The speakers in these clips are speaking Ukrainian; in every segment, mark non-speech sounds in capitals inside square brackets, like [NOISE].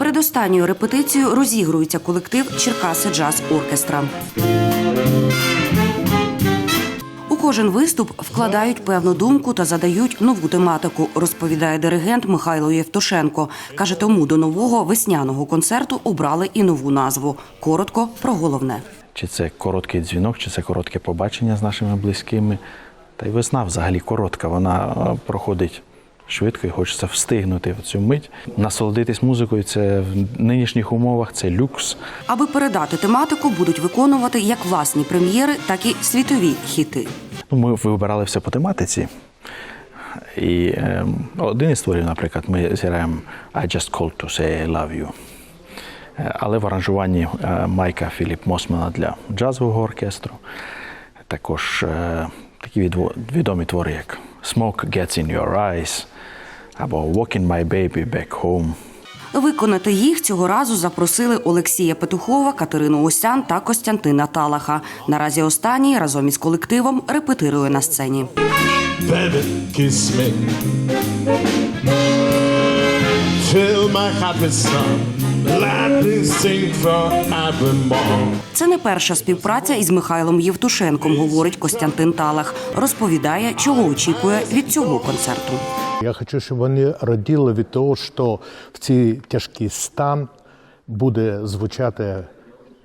Перед останньою репетицією розігрується колектив Черкаси Джаз Оркестра. У кожен виступ вкладають певну думку та задають нову тематику, розповідає диригент Михайло Євтушенко. Каже, тому до нового весняного концерту обрали і нову назву. Коротко про головне. Чи це короткий дзвінок, чи це коротке побачення з нашими близькими. Та й весна взагалі коротка, вона е, проходить швидко і хочеться встигнути в цю мить. Насолодитись музикою це в нинішніх умовах це люкс. Аби передати тематику, будуть виконувати як власні прем'єри, так і світові хіти. Ми вибирали все по тематиці. І е, один із творів, наприклад, ми зіграємо I just called to say I love you. Е, Але в аранжуванні е, Майка Філіп Мосмана для джазового оркестру. Також е, такі відомі твори, як Smoke Gets in Your Eyes або Walking My Baby Back Home. Виконати їх цього разу запросили Олексія Петухова, Катерину Осян та Костянтина Талаха. Наразі останній разом із колективом репетирує на сцені. Baby, kiss me. Fill my heart with sun. Це не перша співпраця із Михайлом Євтушенком, говорить Костянтин Талах. Розповідає, чого очікує від цього концерту. Я хочу, щоб вони раділи від того, що в цей тяжкий стан буде звучати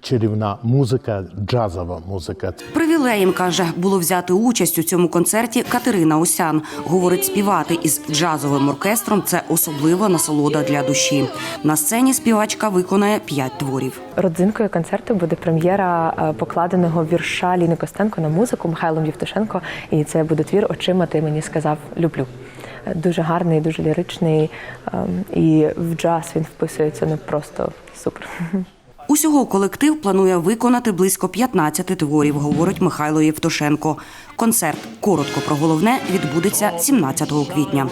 чарівна музика, джазова музика. Привілеєм каже, було взяти участь у цьому концерті Катерина Осян. Говорить, співати із джазовим оркестром це особлива насолода для душі. На сцені співачка виконає п'ять творів. Родзинкою концерту буде прем'єра е, покладеного вірша Ліни Костенко на музику Михайлом Євтушенко. І це буде твір Очима ти мені сказав люблю. Е, Дуже гарний, дуже ліричний. ем, І в джаз він вписується ну просто супер. [LAUGHS] Усього колектив планує виконати близько 15 творів, говорить Михайло Євтушенко. Концерт коротко про головне відбудеться 17 квітня.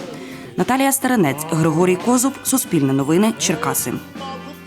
Наталія Старенець, Григорій Козуб, Суспільне новини, Черкаси.